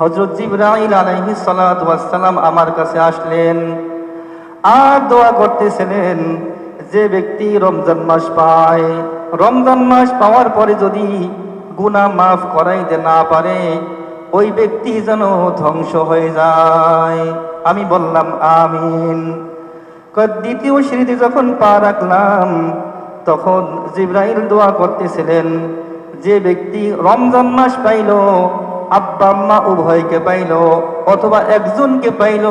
হজরত জিব্রাইল আলাইহি সালাম আমার কাছে আসলেন। আর দোয়া করতেছিলেন যে ব্যক্তি রমজান মাস পায়, রমজান মাস পাওয়ার পরে যদি গুনাহ মাফ করাইতে না পারে, ওই ব্যক্তি যেন ধ্বংস হয়ে যায়। আমি বললাম, আমিন। দ্বিতীয় স্মৃতি যখন পা রাখলাম, তখন জিব্রাইল দোয়া করতেছিলেন যে ব্যক্তি রমজান মাস পাইল আব্বা, আম্মা উভয়কে পাইল, অথবা একজনকে পাইল।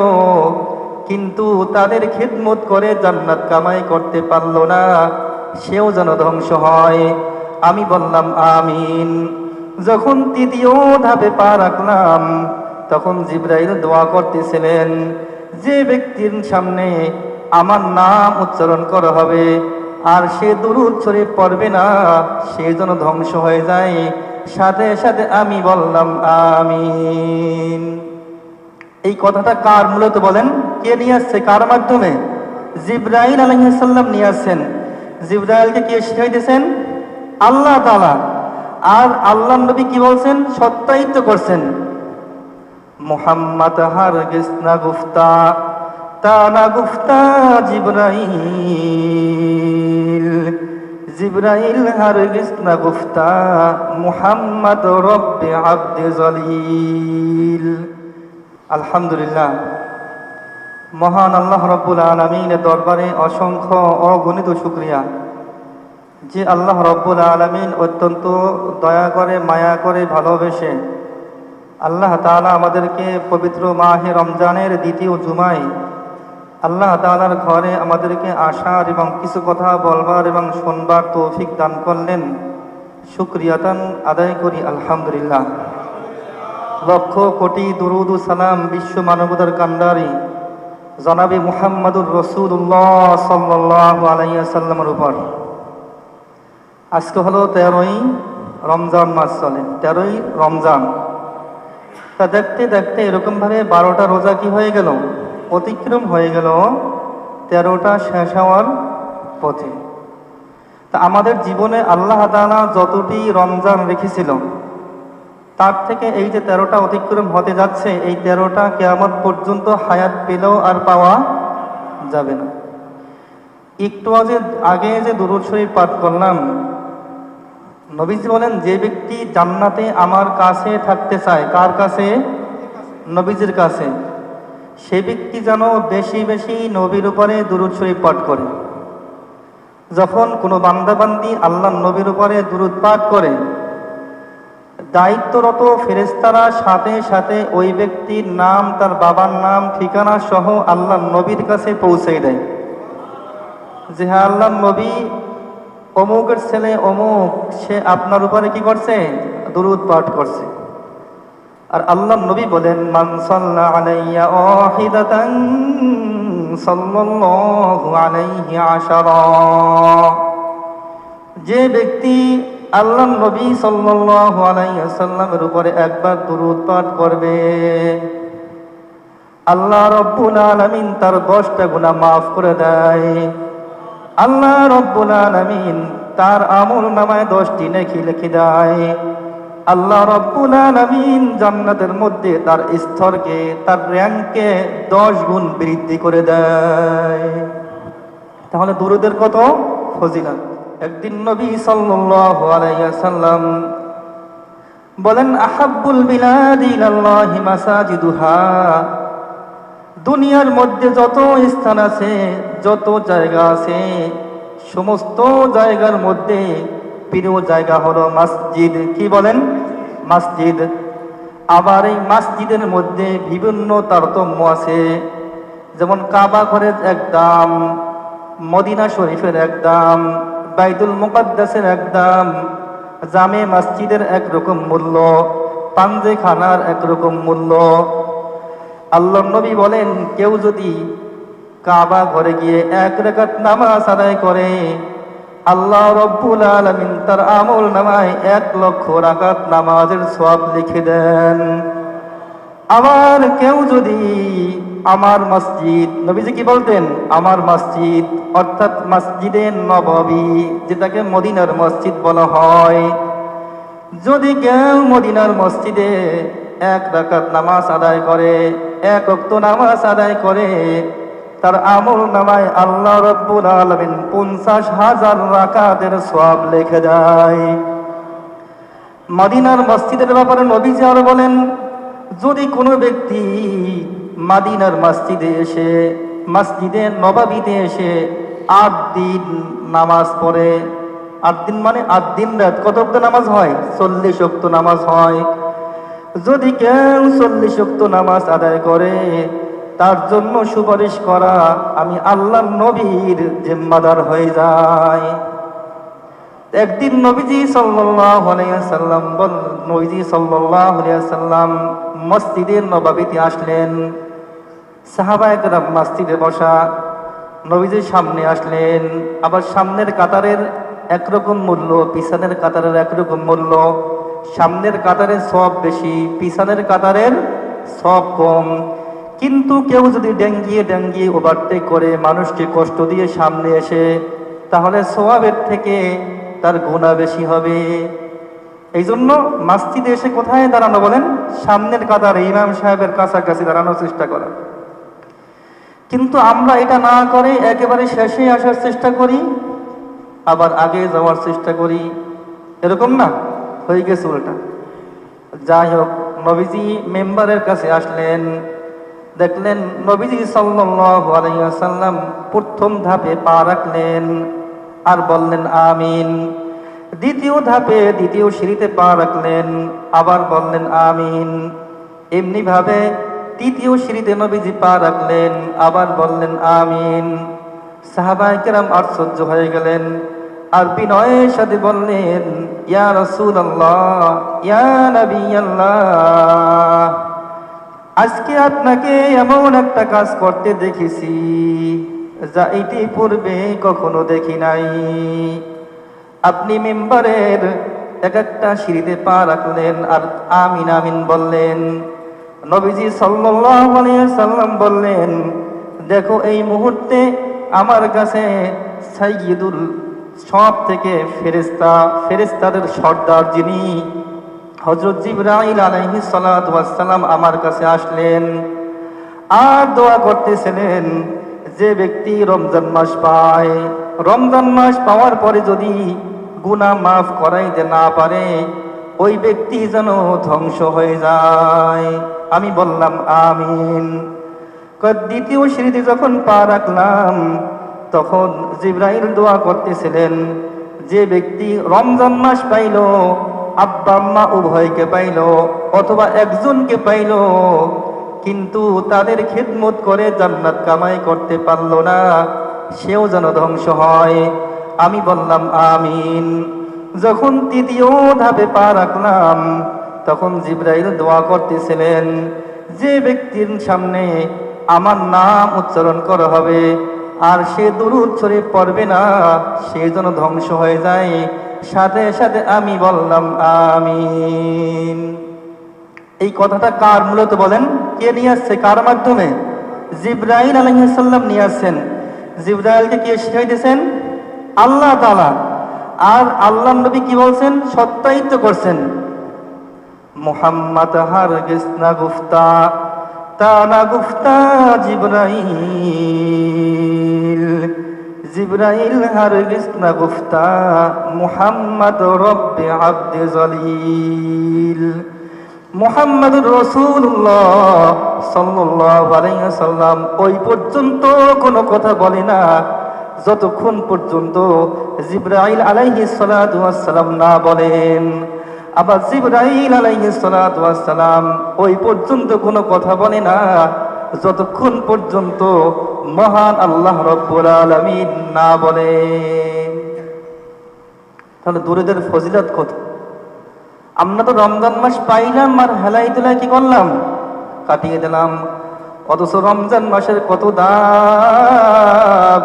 কিন্তু তাদের খিদমত করে জান্নাত কামাই করতে পারল না। সেও যেন ধ্বংস হয়। আমি বললাম, আমিন। যখন তৃতীয় ধাপে পা রাখলাম, তখন জিব্রাইল দোয়া করতেছিলেন, যে ব্যক্তির সামনে আমার নাম উচ্চারণ করা হবে, আর সে দুরুদ শরীফ পড়বে না, সে যেন ধ্বংস হয়ে যায় সাথে সাথে আমি বললাম, আমিন। এই কথাটা কার মূলত বলেন? কে নিয়ে আসছে? কার মাধ্যমে? জিব্রাইল আলহিসাল্লাম নিয়ে আসছেন। জিব্রাইলকে কে শিখাইতেছেন? আল্লাহ তালা আর আল্লাহ নবী কি বলছেন? সত্যায়িত করছেন। মোহাম্মদ হারগিস না গুফতা, তা না গুফতা জিব্রাইল। জিব্রাইল, হারগিস, না গুফতা, মুহাম্মদ রব্বে আব্দে জলিল। আলহামদুলিল্লাহ। মহান আল্লাহ রব্বুল আলমিনের দরবারে অসংখ্য অগণিত শুক্রিয়া। যে আল্লাহ রব্বুল আলমিন অত্যন্ত দয়া করে, মায়া করে ভালোবেসে আল্লাহ তাআলা আমাদেরকে পবিত্র মাহে রমজানের দ্বিতীয় জুমায় আল্লাহ তাআলার ঘরে আমাদেরকে আসার এবং কিছু কথা বলবার এবং শোনবার তৌফিক দান করলেন। শুক্রিয়াতান আদায় করি, আলহামদুলিল্লাহ। লক্ষ কোটি দুরুদ সালাম বিশ্ব মানবতার কান্ডারি জনাবি মুহাম্মাদুর রসুল্লাহ সাল্লাহ আলাইসাল্লামের উপর। আজকে হলো তেরোই রমজান মাস চলে, তেরোই রমজান। তা দেখতে দেখতে এরকমভাবে বারোটা রোজা কি হয়ে গেল? অতিক্রম হয়ে গেল তেরোটা শেষ হওয়ার পথে। তা আমাদের জীবনে আল্লাহ তাআলা যতটি রমজান রেখেছিল, তার থেকে এই যে তেরোটা অতিক্রম হতে যাচ্ছে, এই তেরোটা কেয়ামত পর্যন্ত হায়াত পেলেও আর পাওয়া যাবে না। একটু আগে আগে যে দুরুদ শরীফ পাঠ করলাম, নবীজি বলেন, যে ব্যক্তি জান্নাতে আমার কাছে থাকতে চায়, কার কাছে? নবীজির কাছে। সে ব্যক্তি যেন বেশি বেশি নবীর উপরে দুরুদ শরীফ পাঠ করে। যখন কোনো বান্দাবান্দি আল্লাহ নবীর উপরে দুরুদ পাঠ করে, দায়িত্বরত ফেরেস্তারা সাথে সাথে ওই ব্যক্তির নাম, তার বাবার নাম, ঠিকানা সহ আল্লাহ নবীর কাছে পৌঁছে দেয়। যে হ্যাঁ আল্লাহ নবী, অমুকের ছেলে অমুক, সে আপনার উপরে কি করছে? দুরুদ পাঠ করছে। আর আল্লাহ নবী বলেন, মান সাল্লা আলাইয়া ওয়াহিদাতান সাল্লাল্লাহু আলাইহি আশারা। যে ব্যক্তি আল্লাহ নবী সাল্লাল্লাহু আলাইহি সাল্লামের উপরে একবার দুরুদ পাঠ করবে, আল্লাহ রব্বুল আলামিন তার দশটা গুনাহ মাফ করে দেয়। আল্লাহ রব্বুল আলামিন তার আমল নামায় দশটি নেকি লিখে দেয়। আল্লাহ রব্বুল আলামিন জান্নাতের মধ্যে তার স্তরকে, তার র্যাঙ্কে দশ গুণ বৃদ্ধি করে দেয়। তাহলে দুরুদের কত? ফজিলত। একদিন নবী সাল্লাল্লাহু আলাইহি সাল্লাম বলেন, আহাব্বুল বিলাদি ইলাল্লাহি মাসাজিদুহা। দুনিয়ার মধ্যে যত স্থান আছে, যত জায়গা আছে, সমস্ত জায়গার মধ্যে প্রিয় জায়গা হলো মসজিদ। কি বলেন? মসজিদ। আবার এই মসজিদের মধ্যে বিভিন্ন তারতম্য আছে। যেমন কাবা ঘরের এক দাম মদিনা শরীফের এক দাম বাইতুল মুকাদ্দাসের এক দাম জামে মসজিদের একরকম মূল্য, পাঞ্জে খানার একরকম মূল্য। আল্লাহ নবী বলেন, কেউ যদি কাবা ঘরে গিয়ে এক রেখাত নামাজ আদায় করে আল্লাহ রব্বুল আলমিন তার আমল নামায় এক লক্ষ রাকাত নামাজের সব লিখে দেন। আবার কেউ যদি আমার মসজিদ, নবীজি কি বলতেন? আমার মসজিদ, অর্থাৎ মসজিদে নববী, যেটাকে মদিনার মসজিদ বলা হয়। যদি কেউ মদিনার মসজিদে এক রাকাত নামাজ আদায় করে, এক অক্ত নামাজ আদায় করে তার আমল নামায় আল্লাহ রব্বুল আলমিন পঞ্চাশ হাজার রাকাতের সব লেখে দেয়। মাদিনার মসজিদের ব্যাপারে নবীজি আরও বলেন, যদি কোনো ব্যক্তি মাদিনার মসজিদে এসে, মসজিদে নবাবিতে এসে আট দিন নামাজ পড়ে, আট দিন মানে আট দিন রাত, কত অক্ত নামাজ হয়? চল্লিশ অক্ত নামাজ হয়। যদি কেউ চল্লিশ অক্ত নামাজ আদায় করে তার জন্য সুপারিশ করা, আমি আল্লাহ নবীর জিম্মাদার হয়ে যায় একদিন নবীজি সাল্লাম নবীজি সাল্লাম মসজিদের নবাবিতে আসলেন। সাহাবায়করা মসজিদে বসা, নবীজির সামনে আসলেন। আবার সামনের কাতারের একরকম মূল্য, পিছনের কাতারের একরকম মূল্য। সামনের কাতারের সব বেশি, পিছনের কাতারের সব কম। কিন্তু কেউ যদি ডেঙ্গিয়ে ডেঙ্গিয়ে ওভারটেক করে মানুষকে কষ্ট দিয়ে সামনে এসে, তাহলে সোয়াবের থেকে তার গুণা বেশি হবে। এই জন্য মাসজিদে এসে কোথায় দাঁড়ানো বলেন? সামনের কাতার ইমাম সাহেবের কাছাকাছি দাঁড়ানোর চেষ্টা করা কিন্তু আমরা এটা না করে একেবারে শেষে আসার চেষ্টা করি, আবার আগে যাওয়ার চেষ্টা করি। এরকম না, হয়ে গেছে উল্টা। যাই হোক, নবীজি মেম্বারের কাছে আসলেন। দেখলেন নবীজি সাল্লাল্লাহু আলাইহি ওয়াসাল্লাম প্রথম ধাপে পা রাখলেন আর বললেন, আমিন। দ্বিতীয় ধাপে দ্বিতীয় সিঁড়িতে পা রাখলেন, আবার বললেন, আমিন। এমনি ভাবে তৃতীয় সিঁড়িতে নবীজি পা রাখলেন, আবার বললেন, আমিন। সাহাবাই কেরাম আশ্চর্য হয়ে গেলেন আর বিনয়ের সাথে বললেন, ইয়া রসুল আল্লাহ ইয়া নবী আল্লাহ। আজকে আপনাকে এমন একটা কাজ করতে দেখেছি, যা ইতি পূর্বে কখনো দেখি নাই। আপনি মেম্বারের এক একটা সিঁড়িতে পা রাখলেন আর আমিন আমিন বললেন। নবীজি সাল্লাম বললেন, দেখো, এই মুহূর্তে আমার কাছে সাইয়্যিদুল সব থেকে ফেরেস্তা ফেরেস্তাদের সর্দার যিনি হজরত জিব্রাইল ওয়াস সালাম আমার কাছে আসলেন। আর দোয়া করতেছিলেন যে ব্যক্তি রমজান মাস পায়। রমজান মাস পাওয়ার পরে যদি গুনাহ মাফ করাইতে না পারে, ওই ব্যক্তি যেন ধ্বংস হয়ে যায়। আমি বললাম, আমিন। দ্বিতীয় সিঁড়িতে যখন পা রাখলাম, তখন জিব্রাইল দোয়া করতেছিলেন যে ব্যক্তি রমজান মাস পাইল আব্বা, আম্মা উভয়কে পাইল, অথবা একজনকে পাইল, কিন্তু তাদের খেদমত করে জান্নাত কামাই করতে পারল না, সেও যেন ধ্বংস হয়। আমি বললাম, আমিন। যখন তৃতীয় ধাপে পা রাখলাম, তখন জিব্রাইল দোয়া করতেছিলেন, যে ব্যক্তির সামনে আমার নাম উচ্চারণ করা হবে, আর সে দুরুদ শরীফ পড়বে না, সে যেন ধ্বংস হয়ে যায় সাথে সাথে আমি বললাম, আমিন। এই কথাটা কার মূলত বলেন? কে নিয়ে আসছে? কার মাধ্যমে? জিব্রাইল আলহিসাল্লাম নিয়ে আসছেন। জিব্রাইলকে কে শিখাইতেছেন? আল্লাহ তালা আর আল্লাহ নবী কি বলছেন? সত্যায়িত করছেন। মোহাম্মদ হার গেসনা গুফতা তানা গুফতা জিব্রাইল। জিব্রাইল হার গেসনা গুফতা, মুহাম্মদ রব্বে আব্দে জলিল। মোহাম্মদুর রসুল্লাহ সাল্লাম ওই পর্যন্ত কোনো কথা বলে না। যতক্ষণ পর্যন্ত জিব্রাইল আলাইহি সালাম না বলেন, আবার জিব্রাইল আলাইহি সালাম ওই পর্যন্ত কোনো কথা বলে না। যতক্ষণ পর্যন্ত মহান আল্লাহ রব্বুল আলামিন না বলে। তাহলে দূরেদের ফজিলত কত? আমরা তো রমজান মাস পাইলাম আর হেলাই তুলাই কি করলাম? কাটিয়ে দিলাম। অথচ রমজান মাসের কত দাম?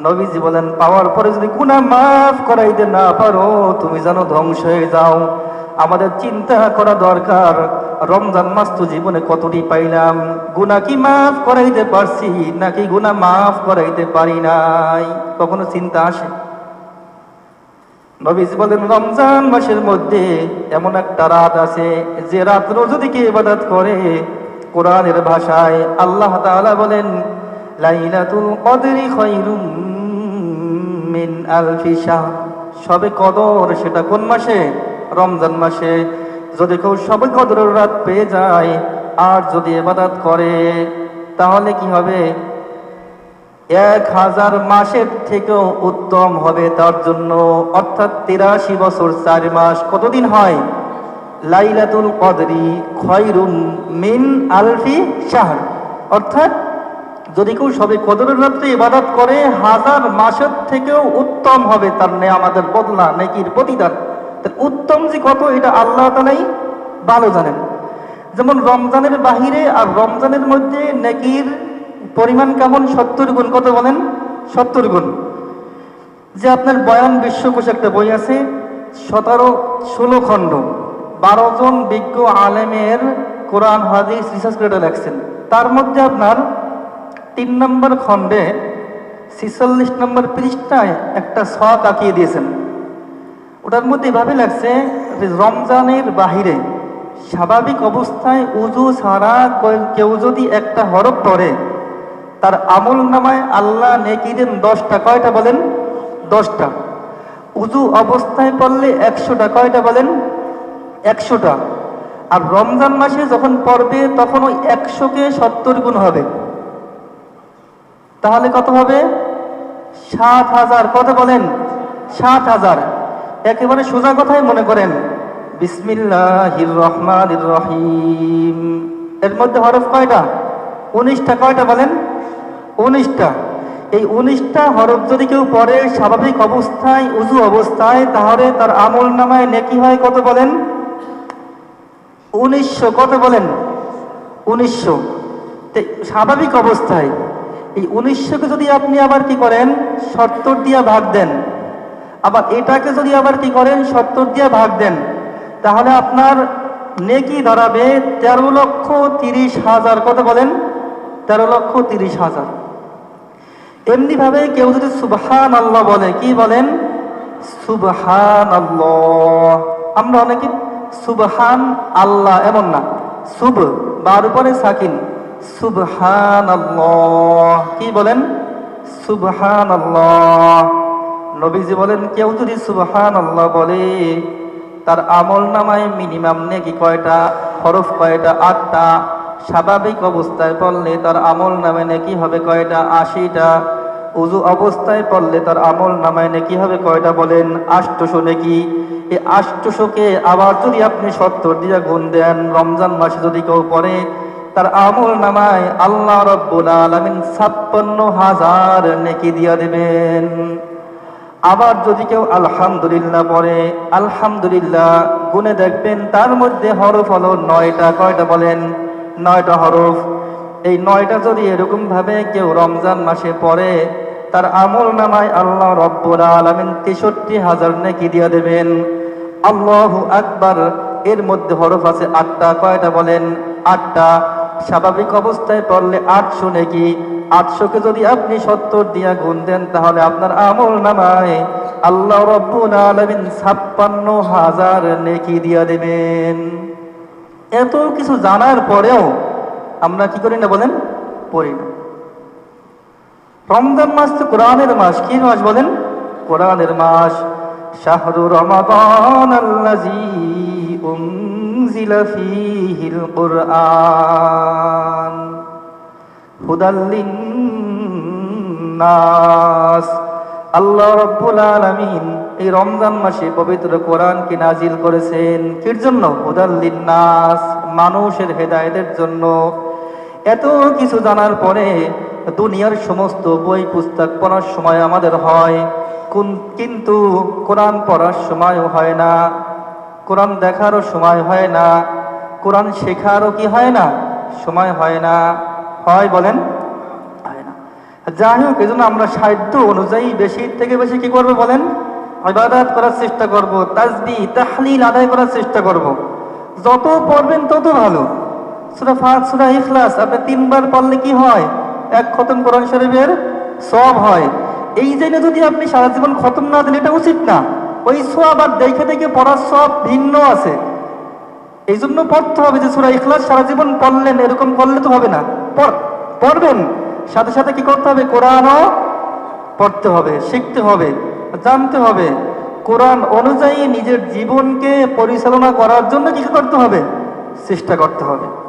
নবীজি বলেন, পাওয়ার পরে যদি গুণা মাফ করাইতে না পারো, তুমি যেন ধ্বংস হয়ে যাও। আমাদের চিন্তা করা দরকার। রমজান মাস তো জীবনে কতটি পাইলাম? গুণা কি মাফ করাইতে পারছি, নাকি গুণা মাফ করাইতে পারি নাই? কখনো চিন্তা আসে? নবীজি বলেন, রমজান মাসের মধ্যে এমন একটা রাত আছে, যে রাত্র যদি কেউ ইবাদত করে। কোরআনের ভাষায় আল্লাহ তাআলা বলেন, লাইলাতুল কদরি খায়রুম মিন আলফি শাহর সবে কদর, সেটা কোন মাসে? রমজান মাসে। যদি কেউ সবে কদরের রাত পেয়ে যায় আর যদি ইবাদত করে, তাহলে কি হবে? এক হাজার মাসের থেকেও উত্তম হবে তার জন্য। অর্থাৎ তিরাশি বছর চার মাস কতদিন হয়? লাইলাতুল কদরি খয়রুম মিন আলফি শাহর। অর্থাৎ যদি কেউ সবে কদরের রাত্রে ইবাদত করে, হাজার মাসের থেকেও উত্তম হবে তার নেই আমাদের বদলা, নেকির প্রতিদান। উত্তম যে কত, এটা আল্লাহ তালাই ভালো জানেন। যেমন রমজানের বাহিরে আর রমজানের মধ্যে নেকির পরিমাণ কেমন? সত্তর গুণ। কত বলেন? সত্তর গুণ। যে আপনার বয়ান বিশ্বকোষ একটা বই আছে, সতেরো ষোলো খণ্ড। বারো জন বিজ্ঞ আলেমের কোরআন, হাদিস, রিসার্চ করে লেখছেন। তার মধ্যে আপনার তিন নম্বর খণ্ডে ছিচল্লিশ নম্বর পৃষ্ঠায় একটা ছক আঁকিয়ে দিয়েছেন। ওটার মধ্যে এভাবে লাগছে রমজানের বাহিরে স্বাভাবিক অবস্থায় উজু ছাড়া কেউ যদি একটা হরফ পড়ে, তার আমল নামায় আল্লাহ নেকি দেন দশটা কয়টা বলেন? দশটা। উজু অবস্থায় পড়লে একশোটা কয়টা বলেন? একশোটা। আর রমজান মাসে যখন পড়বে, তখন ওই একশোকে সত্তর গুণ হবে। তাহলে কত হবে? সাত হাজার। কত বলেন? সাত হাজার। একেবারে সোজা কথাই মনে করেন। বিসমিল্লাহির রহমানির রহিম। এর মধ্যে হরফ কয়টা? উনিশটা। কয়টা বলেন? উনিশটা। এই উনিশটা হরফ যদি কেউ পড়ে, স্বাভাবিক অবস্থায় উজু অবস্থায়, তাহলে তার আমল নামায় নেকি হয় কত বলেন? উনিশশো। কত বলেন? উনিশশো। স্বাভাবিক অবস্থায়। এই উনিশশোকে যদি আপনি আবার কি করেন? সত্তর দিয়া ভাগ দেন। আবার এটাকে যদি আবার কি করেন, সত্তর দিয়ে ভাগ দেন, তাহলে আপনার নেকি দাঁড়াবে তেরো লক্ষ তিরিশ হাজার, কত বলেন? তেরো লক্ষ তিরিশ হাজার। এমনি ভাবে কেউ যদি সুবহান আল্লাহ বলে, কি বলেন? সুবহান আল্লাহ আমরা অনেকে সুবহান আল্লাহ এমন না। সুব, বার উপরে সাকিন। সুবহান আল্লাহ কি বলেন? সুবহান আল্লাহ নবীজি বলেন, কেউ যদি সুবহান আল্লাহ বলে, তার আমল নামায় মিনিমাম নেকি কয়টা, হরফ কয়টা, আটটা, স্বাভাবিক অবস্থায় পড়লে তার আমল নামে নেকি হবে কয়টা, আশিটা, উজু অবস্থায় পড়লে তার আমল নামায় নেকি হবে কয়টা বলেন আষ্টশো নেকি। এই আষ্টশোকে আবার যদি আপনি সত্তর দিয়া গুণ দেন, রমজান মাসে যদি কেউ পড়ে, তার আমল নামায় আল্লাহ রব্বুল আলামিন ছাপ্পান্ন হাজার নেকি দিয়া দেবেন। আবার যদি কেউ আলহামদুলিল্লাহ পড়ে, আলহামদুলিল্লাহ, গুনে দেখবেন তার মধ্যে হরফ হলো নয়টা। কয়টা বলেন? নয়টা হরফ। এই নয়টা যদি এরকম ভাবে কেউ রমজান মাসে পড়ে, তার আমল নামায় আল্লাহ রব্বুল আলামিন তেষট্টি হাজার নেকি দিয়ে দেবেন। আল্লাহ আকবার, এর মধ্যে হরফ আছে আটটা। কয়টা বলেন? আটটা। স্বাভাবিক অবস্থায় পড়লে আটশো নেকি। আটশোকে যদি আপনি সত্তর দিয়া গুণ দেন, তাহলে আপনার আমল নামায় আল্লাহ রব্বুল আলামিন ছাপ্পান্ন হাজার নেকি দিয়া দেবেন। এত কিছু জানার পরেও আমরা কি করি না বলেন? পড়ি না। রমজান মাস তো কোরআনের মাস, কি মাস বলেন? কোরআনের মাস। শাহরু রমাদান আল্লাজি উনজিলা ফীহিল কুরআন। নাস আল্লাহ রব্বুল আলামিন এই রমজান মাসে পবিত্র কোরআনকে নাজিল করেছেন। কির জন্য? হুদাল্লিন নাস মানুষের হেদায়েতের জন্য। এত কিছু জানার পরে দুনিয়ার সমস্ত বই পুস্তক পড়ার সময় আমাদের হয়। কিন্তু কোরআন পড়ার সময়ও হয় না। কোরআন দেখারও সময় হয় না। কোরআন শেখারও কি হয় না? সময় হয় না। হয় বলেন? হয় না। যাই হোক, এজন্য আমরা সাহিত্য অনুযায়ী বেশি, থেকে বেশি কি করব বলেন? ইবাদত করার চেষ্টা করব, তাজবি, তাহলিল আদায় করার চেষ্টা করব। যত পড়বেন তত ভালো। সুরা ফাত, সুরা ইখলাস, আপনি তিনবার পড়লে কি হয়? এক খতম কোরআন শরীফের সব হয়। এই জন্য যদি আপনি সারা জীবন খতম না দেন, এটা উচিত না। ওই সোয়াব আর দেখে দেখে পড়ার সব ভিন্ন আছে। এই জন্য পড়তে হবে যে সুরা ইখলাস সারা জীবন পড়লেন, এরকম করলে তো হবে না। পড়বেন। সাথে সাথে কি করতে হবে? কোরআনও পড়তে হবে, শিখতে হবে, জানতে হবে। কোরআন অনুযায়ী নিজের জীবনকে পরিচালনা করার জন্য কি করতে হবে? চেষ্টা করতে হবে।